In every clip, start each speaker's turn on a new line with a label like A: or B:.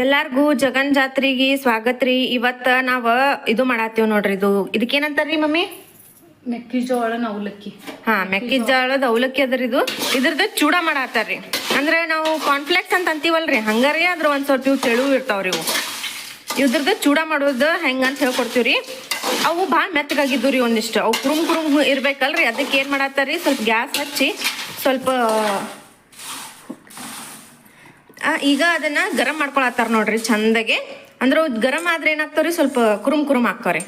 A: ಎಲ್ಲಾರ್ಗೂ ಜಗನ್ ಜಾತ್ರೆಗೆ ಸ್ವಾಗತ ರೀ. ಇವತ್ತ ನಾವ ಇದು ಮಾಡಾತೀವ್ ನೋಡ್ರಿ ಇದು. ಇದಕ್ಕೇನಂತಾರ್ರಿ ಮಮ್ಮಿ?
B: ಮೆಕ್ಕೆಜೋಳನ ಅವಲಕ್ಕಿ.
A: ಹಾ ಮೆಕ್ಕೆಜೋಳದ ಅವಲಕ್ಕಿ ಅದ್ರಿ ಇದು. ಇದ್ರದ್ದು ಚೂಡ ಮಾಡಾತಾರ್ರಿ ಅಂದ್ರೆ ನಾವು ಕಾನ್ಫ್ಲೆಕ್ಸ್ ಅಂತ ಅಂತೀವಲ್ರಿ. ಹಂಗಾರೇ ಅದ್ರ ಒಂದ್ ಸ್ವಲ್ಪ ಇವು ತೆಳು ಇರ್ತಾವ್ರಿ ಇವು. ಇದ್ರದ್ದು ಚೂಡ ಮಾಡೋದು ಹೆಂಗ ಅಂತ ಹೇಳ್ಕೊಡ್ತೀವ್ರಿ ಅವು ಭಾಳ ಮೆತ್ತಗಾಗಿದ್ದು ರೀ ಒಂದಿಷ್ಟು. ಅವು ಕುರುಮ್ ಕುರುಮ್ ಇರ್ಬೇಕಲ್ರಿ. ಅದಕ್ಕೆ ಏನ್ ಮಾಡಾತಾರ್ರಿ ಸ್ವಲ್ಪ ಗ್ಯಾಸ್ ಹಚ್ಚಿ ಸ್ವಲ್ಪ ಈಗ ಅದನ್ನ ಗರಂ ಮಾಡ್ಕೊಳತ್ತಾರ ನೋಡ್ರಿ ಚಂದಗೆ. ಅಂದ್ರೆ ಗರಂ ಆದ್ರೆ ಏನಾಗ್ತಾವ್ರಿ? ಸ್ವಲ್ಪ ಕುರುಮ್ ಕುರುಮ್ ಹಾಕ್ತಾವ್ರಿ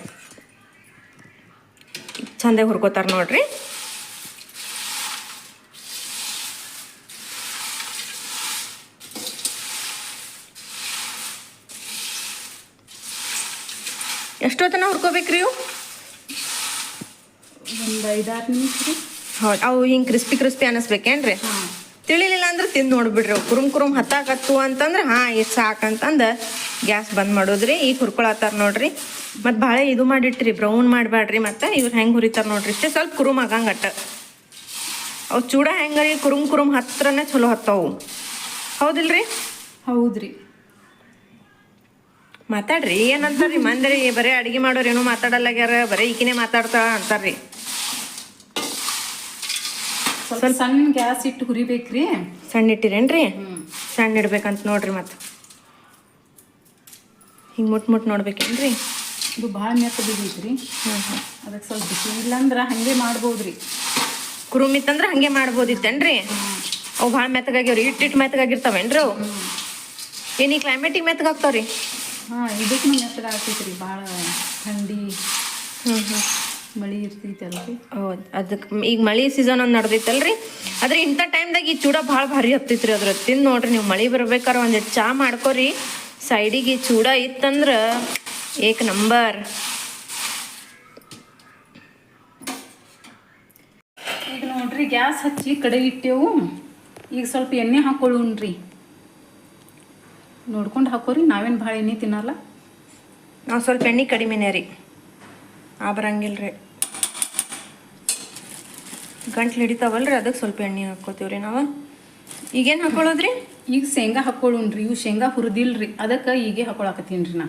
A: ಚಂದಾಗಿ ಹುರ್ಕೋತಾರ ನೋಡ್ರಿ. ಎಷ್ಟೊತ್ತನ ಹುರ್ಕೋಬೇಕ್ರಿ ಇವು?
B: ಒಂದು ಐದಾರು ನಿಮಿಷ ರೀ
A: ಹೌದು ಅವು ಹಿಂಗೆ ಕ್ರಿಸ್ಪಿ ಕ್ರಿಸ್ಪಿ ಅನ್ನಿಸ್ಬೇಕೇನ್ರಿ ತಿಳಿಲಿಲ್ಲ ಅಂದ್ರೆ ತಿಂದು ನೋಡ್ಬಿಡ್ರಿ. ಅವು ಕುರುಮ್ ಕುರುಮ್ ಹತ್ತಾಕತ್ತು ಅಂತಂದ್ರೆ ಹಾ ಇದು ಸಾಕಂತಂದು ಗ್ಯಾಸ್ ಬಂದ್ ಮಾಡೋದ್ರಿ. ಈಗ ಹುರ್ಕೊಳತ್ತಾರ ನೋಡ್ರಿ. ಮತ್ತು ಭಾಳ ಇದು ಮಾಡಿಟ್ರಿ ಬ್ರೌನ್ ಮಾಡಬೇಡ್ರಿ ಮತ್ತು. ಇವ್ರು ಹೆಂಗೆ ಹುರಿತಾರ ನೋಡ್ರಿ ಇಷ್ಟೇ. ಸ್ವಲ್ಪ ಕುರುಮ್ ಆಗಂಗಟ್ಟ ಅವು ಚೂಡ ಹೆಂಗರಿ ಕುರುಮ್ ಕುರುಮ್ ಹತ್ರನೇ ಚಲೋ ಹತ್ತವು. ಹೌದಿಲ್ರಿ?
B: ಹೌದ್ರಿ.
A: ಮಾತಾಡ್ರಿ. ಏನಂತಾರ್ರಿ? ಮಂದ್ರಿ ಬರೀ ಅಡಿಗೆ ಮಾಡೋರು ಏನೋ ಮಾತಾಡಲ್ಲಾಗ್ಯಾರ. ಬರೀ ಈಕಿನೇ ಮಾತಾಡ್ತಾಳ ಅಂತಾರ್ರಿ.
B: ಸ್ವಲ್ಪ ಸಣ್ಣ ಗ್ಯಾಸ್ ಇಟ್ಟು ಹುರಿಬೇಕ್ರಿ.
A: ಸಣ್ಣ ಇಟ್ಟಿರೇನ್ರಿ? ಸಣ್ಣ ಇಡ್ಬೇಕಂತ ನೋಡ್ರಿ ಮತ್ತೆ. ಹಿಂಗೆ ಮುಟ್ ಮುಟ್ ನೋಡ್ಬೇಕೇನ್ರಿ?
B: ಇದು ಭಾಳ ಮೆತ್ತ ಬಿದ್ದೈತ್ರಿ.
A: ಹ್ಞೂ ಹ್ಞೂ
B: ಅದಕ್ಕೆ ಸ್ವಲ್ಪ ಬಿಸಿ ಇಲ್ಲಾಂದ್ರೆ ಹಂಗೆ ಮಾಡ್ಬೋದ್ರಿ.
A: ಕುರುಮ್ ಇತ್ತಂದ್ರೆ ಹಂಗೆ ಮಾಡ್ಬೋದಿತ್ತೇನ್ರಿ? ಅವು ಭಾಳ ಮೆತ್ತಗಾಗ್ಯಾವ್ರಿ. ಇಟ್ಟು ಇಟ್ಟು ಮೆತ್ತಗಾಗಿರ್ತಾವೇನ್ರಿ ಅವು? ಏನು ಈ ಕ್ಲೈಮೇಟಿಗೆ ಮೆತ್ತಗಾಗ್ತಾವ್ರಿ?
B: ಹಾಂ ಇದಕ್ಕೂ ಮೆತ್ತಗ ಆಗ್ತೈತ್ರಿ ಭಾಳ ಥಂಡಿ.
A: ಹ್ಞೂ ಹ್ಞೂ
B: ಮಳಿ ಇರ್ತೈತಲ್ರಿ?
A: ಹೌದು ಅದಕ್ಕೆ ಈಗ ಮಳಿ ಸೀಸನ್ ಒಂದು ನಡೆದೈತಲ್ರಿ? ಆದ್ರೆ ಇಂಥ ಟೈಮ್ದಾಗ ಈ ಚೂಡ ಭಾಳ ಭಾರಿ ಹತ್ತೈತ್ರಿ ಅದ್ರ ತಿಂದು ನೋಡ್ರಿ ನೀವು ಮಳಿ ಬರ್ಬೇಕಾರೆ ಒಂದಿಟ್ಟು ಚಾ ಮಾಡ್ಕೊರಿ. ಸೈಡಿಗೆ ಈ ಚೂಡ ಇತ್ತಂದ್ರೆ ಏಕ್ ನಂಬರ್.
B: ಈಗ ನೋಡ್ರಿ ಗ್ಯಾಸ್ ಹಚ್ಚಿ ಕಡೆ ಇಟ್ಟೆವು. ಈಗ ಸ್ವಲ್ಪ ಎಣ್ಣೆ ಹಾಕೊಳ್ಳೋಣ್ರಿ. ನೋಡ್ಕೊಂಡು ಹಾಕೋರಿ ನಾವೇನು ಭಾಳ ಎಣ್ಣೆ ತಿನ್ನಲ್ಲ.
A: ನಾವು ಸ್ವಲ್ಪ ಎಣ್ಣೆ ಕಡಿಮೆನೇ ರೀ. ಆ ಬರಂಗಿಲ್ರಿ. ಗಂಟ್ಲು ಹಿಡಿತಾವಲ್ಲ ರೀ ಅದಕ್ಕೆ ಸ್ವಲ್ಪ ಎಣ್ಣೆ ಹಾಕೋತೀವ್ರಿ ನಾವು. ಈಗೇನು ಹಾಕೊಳ್ಳೋದ್ರಿ?
B: ಈಗ ಶೇಂಗಾ ಹಾಕೊಳ್ಳೋಣ್ರಿ ಇವು ಶೇಂಗಾ ಹುರಿದಿಲ್ರಿ. ಅದಕ್ಕೆ ಈಗ ಹಾಕೊಳಕತ್ತೀನಿ ರೀ ನಾ.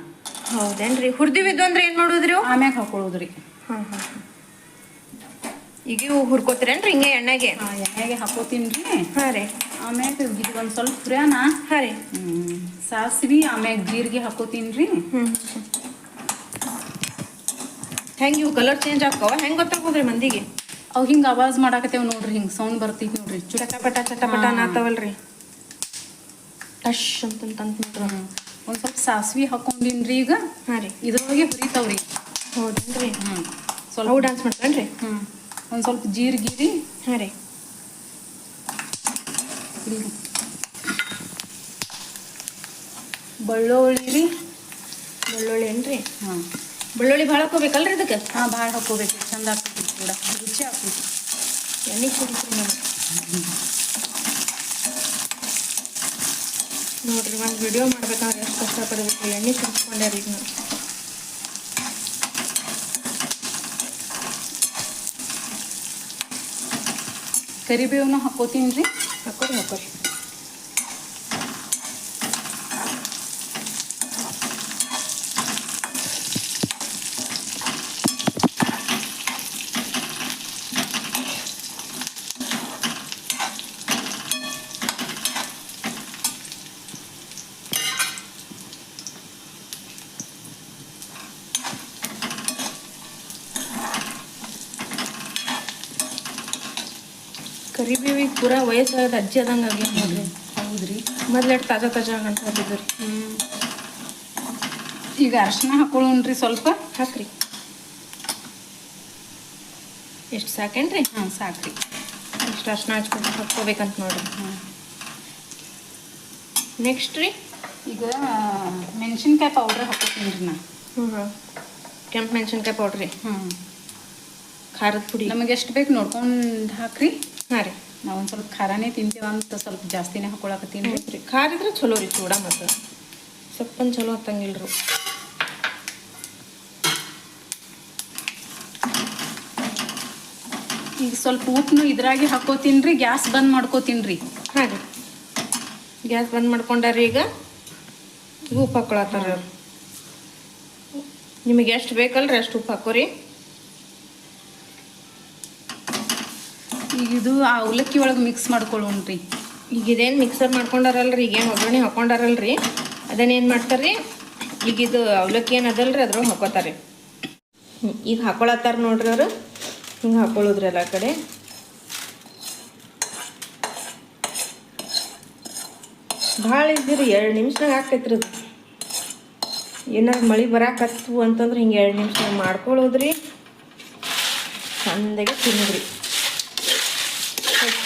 A: ಹೌದೇನ್ರಿ? ಹುರಿದಿವಿದ್ದು ಅಂದ್ರೆ ಏನು ಮಾಡೋದ್ರಿ
B: ಆಮ್ಯಾಗ ಹಾಕೊಳ್ಳೋದ್ರಿ.
A: ಹಾಂ ಹಾಂ ಈಗ ಇವು ಹುರ್ಕೋತೀರೇನ್ರಿ ಹಿಂಗೆ ಎಣ್ಣೆಗೆ?
B: ಎಣ್ಣೆಗೆ ಹಾಕೋತೀನಿ ರೀ.
A: ಹಾಂ ರೀ.
B: ಆಮ್ಯಾಗ ಇದು ಒಂದು ಸ್ವಲ್ಪ ಹುರ್ಯಾನ.
A: ಹಾಂ ರೀ.
B: ಸಾಸ್ವಿ ಆಮ್ಯಾಗ ಜೀರಿಗೆ ಹಾಕೋತೀನಿ ರೀ.
A: ಹ್ಞೂ ಹೆಂಗೆ ಇವು ಕಲರ್ ಚೇಂಜ್ ಆಗ್ತಾವ? ಹೆಂಗೆ ಗೊತ್ತಾಗ್ಬೋದ್ರಿ ಮಂದಿಗೆ?
B: ಅವು ಹಿಂಗೆ ಆವಾಜ್ ಮಾಡಾಕತ್ತೇವ್ ನೋಡ್ರಿ ಹಿಂಗೆ ಸೌಂಡ್ ಬರ್ತೈತಿ ನೋಡ್ರಿ. ಚುಟ
A: ಚಟಪಟ ಚಟಪಟ ನಾತವಲ್ರಿ. ಟಶ್ ಅಂತಂತ ನೋಡ್ರಿ
B: ಒಂದು ಸ್ವಲ್ಪ ಸಾಸ್ವಿ ಹಾಕೊಂಡಿನ್ರಿ ಈಗ.
A: ಹಾಂ ರೀ.
B: ಇದ್ರೊಳಗೆ ಹುರಿತಾವ್ರಿ.
A: ಹೌದೇನ್ರಿ?
B: ಹ್ಞೂ ಸ್ವಲ್ಪ
A: ಅವು ಡಾನ್ಸ್ ಮಾಡ್ತಾನ್ರಿ
B: ಹ್ಞೂ ಒಂದು ಸ್ವಲ್ಪ ಜೀರಿಗಿರಿ ಹಾರಿ
A: ಹಾಂ ರೀ.
B: ಬೆಳ್ಳುಳ್ಳಿ ರೀ.
A: ಬೆಳ್ಳುಳ್ಳಿ ಏನ್ರಿ?
B: ಹಾಂ
A: ಬೆಳ್ಳುಳ್ಳಿ ಭಾಳ ಹಾಕೋಬೇಕಲ್ರಿ ಇದಕ್ಕೆ?
B: ಹಾಂ ಭಾಳ ಹಾಕೋಬೇಕು ಚಂದ ಆಗ್ತೈತಿ ಕೂಡ ರುಚಿ ಹಾಕ್ಬಿಟ್ಟು
A: ಎಣ್ಣೆ ಕುಡಿತೀನಿ ನೋಡ್ರಿ, ಒಂದು ವಿಡಿಯೋ ಮಾಡ್ಬೇಕಂದ್ರೆ ಎಷ್ಟು ಕಷ್ಟಪಡ್ಬೇಕು. ಎಣ್ಣೆ ಕುಡಿಸ್ಕೊಂಡೆ ಈಗ ನಾನು
B: ಕರಿಬೇವನ್ನ ಹಾಕೋತೀನಿ ರೀ.
A: ಹಾಕೋರಿ ಹಾಕೋರಿ. ಕರಿಬೇವಿಗೆ ಪೂರಾ ವಯಸ್ಸಾದ ಅಜ್ಜಿ ಆದಂಗೆ ಆಗ್ಯಾವ ನೋಡ್ರಿ.
B: ಹೌದ್ರಿ.
A: ಮೊದ್ಲೆಟ್ ತಾಜಾ ತಾಜಾ ಅಂತ ರೀ
B: ಹ್ಞೂ ಈಗ ಅರ್ಶಿನ ಹಾಕೊಳ್ಳೋಣ್ರಿ ಸ್ವಲ್ಪ.
A: ಹಾಕ್ರಿ. ಎಷ್ಟು ಸಾಕೇನ್ರಿ?
B: ಹಾಂ ಸಾಕ್ರಿ.
A: ಎಷ್ಟು ಅರ್ಶಿನ ಹಚ್ಕೊಂಡು ಹಾಕ್ಕೋಬೇಕಂತ ನೋಡ್ರಿ.
B: ಹಾಂ
A: ನೆಕ್ಸ್ಟ್ ರೀ.
B: ಈಗ ಮೆಣಸಿನ್ಕಾಯಿ ಪೌಡ್ರ್ ಹಾಕೋತೀನಿ ರೀ ನಾ.
A: ಹ್ಞೂ ಹಾಂ ಕೆಂಪು ಮೆಣಸಿನ್ಕಾಯಿ ಪೌಡ್ರಿ
B: ಹ್ಞೂ
A: ಖಾರದ ಪುಡಿ.
B: ನಮಗೆ ಎಷ್ಟು ಬೇಕು ನೋಡ್ಕೊಂಡು ಹಾಕ್ರಿ.
A: ಹಾಂ ರೀ.
B: ನಾವು ಒಂದು ಸ್ವಲ್ಪ ಖಾರನೇ ತಿಂತೀವಿ ಅಂತ ಸ್ವಲ್ಪ ಜಾಸ್ತಿನೇ ಹಾಕೊಳಕತ್ತೀನಿ ರೀ.
A: ಖಾರ ಇದ್ರೆ ಚಲೋ ರೀ ಚೂಡ ಮತ್ತು. ಸೊಪ್ಪನ್ನು ಚಲೋ ಹತ್ತಂಗಿಲ್ರಿ
B: ಈಗ ಸ್ವಲ್ಪ ಉಪ್ಪನ್ನು ಇದ್ರಾಗೆ ಹಾಕೋತೀನಿ ರೀ ಗ್ಯಾಸ್ ಬಂದ್ ಮಾಡ್ಕೋತೀನಿ ರೀ.
A: ಹಾಂ ರೀ. ಗ್ಯಾಸ್ ಬಂದ್ ಮಾಡ್ಕೊಂಡಾರಿ ಈಗ? ಈಗ ಉಪ್ಪು ಹಾಕೊಳತ್ತಾರ ನಿಮಗೆ ಎಷ್ಟು ಬೇಕಲ್ರಿ ಅಷ್ಟು ಉಪ್ಪು ಹಾಕೋರಿ?
B: ಈಗ ಇದು ಆ ಅವಲಕ್ಕಿ ಒಳಗೆ ಮಿಕ್ಸ್ ಮಾಡ್ಕೊಳ್ಳೋಣ್ರಿ.
A: ಈಗ ಇದೇನು ಮಿಕ್ಸರ್ ಮಾಡ್ಕೊಂಡಾರಲ್ರಿ, ಈಗೇನು ಒಗ್ಗರಣೆ ಹಾಕೊಂಡಾರಲ್ರಿ. ಅದನ್ನೇನು ಮಾಡ್ತಾರ್ರಿ? ಈಗ ಇದು ಅವಲಕ್ಕಿ ಏನು ಅದಲ್ರಿ, ಅದ್ರೊಳಗೆ ಹಾಕೋತಾರೆ ಈಗ ಹಾಕೊಳತ್ತಾರ ನೋಡ್ರಿ ಅವರು. ಹಿಂಗೆ ಹಾಕೊಳ್ಳೋದ್ರಿ ಎಲ್ಲ ಕಡೆ. ಭಾಳ ಇದ್ದೀರಿ, ಎರಡು ನಿಮಿಷನಾಗ ಹಾಕೈತ್ರಿ ಅದು. ಏನಾದ್ರು ಮಳೆ ಬರಾಕತ್ತು ಅಂತಂದ್ರೆ ಹಿಂಗೆ ಎರಡು ನಿಮಿಷನಾಗ ಮಾಡ್ಕೊಳ್ಳೋದ್ರಿ. ಚಂದಾಗೆ ತಿನ್ನೋದ್ರಿ.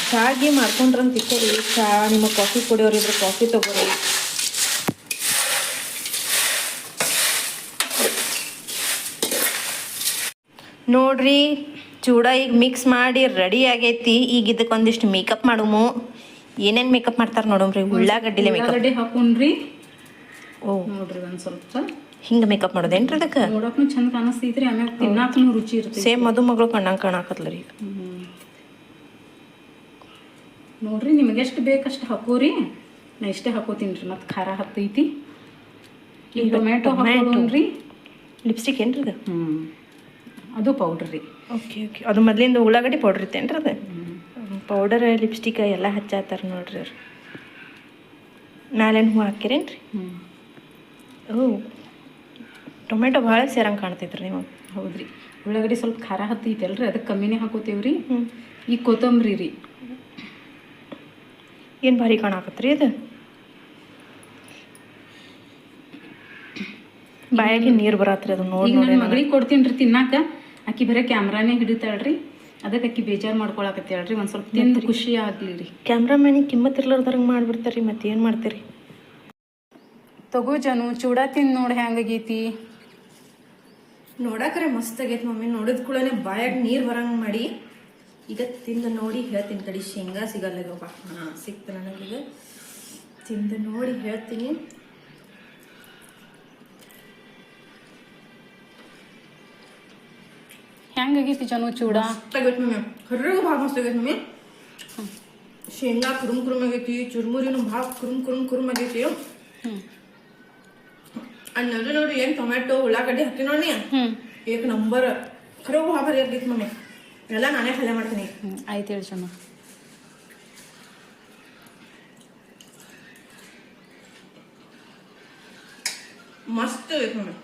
A: ಚಾಗಿ ಮಾಡ್ಕೊಂಡ್ರಂತ ತಿಕ್ಕೋರಿ ಚಾ ನಿಮ್ಮ ಕಾಫಿ ಕುಡಿಯೋರಿದ್ರೆ ಕಾಫಿ ತಗೋರಿ. ನೋಡ್ರಿ ಚೂಡ ಈಗ ಮಿಕ್ಸ್ ಮಾಡಿ ರೆಡಿ ಆಗೈತಿ. ಈಗ ಇದಕ್ಕೆ ಒಂದಿಷ್ಟು ಮೇಕಪ್ ಮಾಡುಮು. ಏನೇನು ಮೇಕಪ್ ಮಾಡ್ತಾರೆ ನೋಡಮ್ರಿ? ಉಳ್ಳಾಗಡ್ಡಿಲೆ ಮೇಕಪ್
B: ಹಾಕೊಂಡ್ರಿ
A: ಓ.
B: ನೋಡ್ರಿ ಒಂದ್ ಸ್ವಲ್ಪ.
A: ಹಿಂಗೆ ಮೇಕಪ್ ಮಾಡೋದೇನ್ರಿ ಅದಕ್ಕೆ?
B: ನೋಡಕ್ನು ಚಂದ ಕಾಣಿಸ್ತೈತ್ರಿ. ಆಮೇಲೆ ತಿನ್ನಾಕನು ರುಚಿ ಇರುತ್ತೆ
A: ಸೇಮ್ ಮದುಮಗಳು ಕಣ್ಣಂಗೆ ಕಾಣಕತ್ತಲ್ಲ ರೀ.
B: ನೋಡ್ರಿ ನಿಮಗೆ ಎಷ್ಟು ಬೇಕಷ್ಟು ಹಾಕೋರಿ. ನಾ ಇಷ್ಟೇ ಹಾಕೋತೀನಿ ರೀ ಮತ್ತು ಖಾರ ಹತ್ತೈತಿ. ಈಗ ಟೊಮ್ಯಾಟೊ ಹಾಕೋಣ್ರಿ.
A: ಲಿಪ್ಸ್ಟಿಕ್ ಏನ್ರಿ ಅದು?
B: ಹ್ಞೂ ಅದು ಪೌಡ್ರ್ ರೀ.
A: ಓಕೆ ಓಕೆ ಅದು ಮೊದಲಿಂದ ಉಳ್ಳಾಗಡ್ಡಿ ಪೌಡ್ರ್ ಇತ್ತೇನ್ರಿ ಅದು? ಪೌಡರ್ ಲಿಪ್ಸ್ಟಿಕ್ ಎಲ್ಲ ಹಚ್ಚಾತಾರ ನೋಡ್ರಿ ಅವ್ರು. ಮ್ಯಾಲೇನು ಹೂ ಹಾಕಿರೇನ್ರಿ
B: ಹ್ಞೂ
A: ಓ ಟೊಮೆಟೊ ಭಾಳ ಸೇರಂಗೆ ಕಾಣ್ತೈತ್ರಿ ನೀವು
B: ಹೌದ್ರಿ. ಉಳ್ಳಾಗಡ್ಡಿ ಸ್ವಲ್ಪ ಖಾರ ಹತ್ತೈತಿ ಅಲ್ರಿ ಅದಕ್ಕೆ ಕಮ್ಮಿನೇ ಹಾಕೋತೇವ್ರಿ.
A: ಹ್ಞೂ
B: ಈಗ ಕೊತ್ತಂಬರಿ ರೀ.
A: ಏನು ಭಾರಿ ಕಾಣಾಕತ್ರಿ ಇದು ಬಾಯಾಗಿ ನೀರು ಬರತ್ರಿ ಅದು ನೋಡಿ
B: ಮಗಳಿಗೆ ಕೊಡ್ತೀನಿ ರೀ ತಿನ್ನಾಕ. ಆಕಿ ಬರೀ ಕ್ಯಾಮ್ರಾನೇ ಹಿಡಿತಾಳ್ರಿ. ಅದಕ್ಕೆ ಅಕ್ಕಿ ಬೇಜಾರು ಮಾಡ್ಕೊಳಕತ್ತೇಳ್ರಿ ಒಂದು ಸ್ವಲ್ಪ ತಿಂದು ಖುಷಿ ಆಗಲಿ ರೀ
A: ಕ್ಯಾಮ್ರಾಮ್ಯಾನಿಗೆ ಕಿಮ್ಮತ್ ಇರ್ಲಾರ್ದಂಗೆ ಮಾಡ್ಬಿಡ್ತಾರ್ರಿ ಮತ್ತೆ ಏನು ಮಾಡ್ತೀರಿ?
B: ತಗೋ ಜನು ಚೂಡ ತಿಂದು ನೋಡಿ ಹೆಂಗಾಗೈತಿ
A: ನೋಡಕ್ರೆ ಮಸ್ತ್ ಆಗೈತೆ ಮಮ್ಮಿ ನೋಡಿದ ಕೂಡಲೇ ಬಾಯಾಗ ನೀರು ಬರಂಗೆ ಮಾಡಿ. ಈಗ ತಿಂದು ನೋಡಿ ಹೇಳ್ತೀನಿ ಕಡಿ ಶೇಂಗಾ ಸಿಗಲ್ಲ ಇವಾಗ ಹಾಂ ಸಿಕ್ತು ನನಗೀಗ ತಿಂದು ನೋಡಿ ಹೇಳ್ತೀನಿ.
B: ಹೆಂಗಾಗೈತಿ ಚನು ಚೂಡ?
A: ಆಗೈತಿ ಮಮ್ಮಿ. ಕರ್ರಿಗೆ ಭಾಳ ಮಸ್ತ್ ಆಗೈತಿ ಮಮ್ಮಿ. ಶೇಂಗಾ ಕುರುಮ್ ಕುರುಮ್ ಆಗೈತಿ ಚುರ್ಮುರಿನೂ ಭಾಳ ಕುರುಮ್ ಕುರುಮ್ ಕುರುಮ್ ಆಗೈತಿ. ಅನ್ನೋದು ನೋಡಿ ಏನು ಟೊಮೆಟೊ ಉಳ್ಳಾಗಡ್ಡಿ ಹಾಕಿ ನೋಡಿ. ಏಕ್ ನಂಬರ್. ಖರೋ ಭಾಳ ಬರೀ ಆಗೈತಿ ಮಮ್ಮಿ. ಎಲ್ಲ ನಾನೇ ಪಲ್ಯ ಮಾಡ್ತೀನಿ.
B: ಆಯ್ತು ಹೇಳಿ ಜನು
A: ಮಸ್ತ್ ಆಗೈತೆ ಮಮ್ಮಿ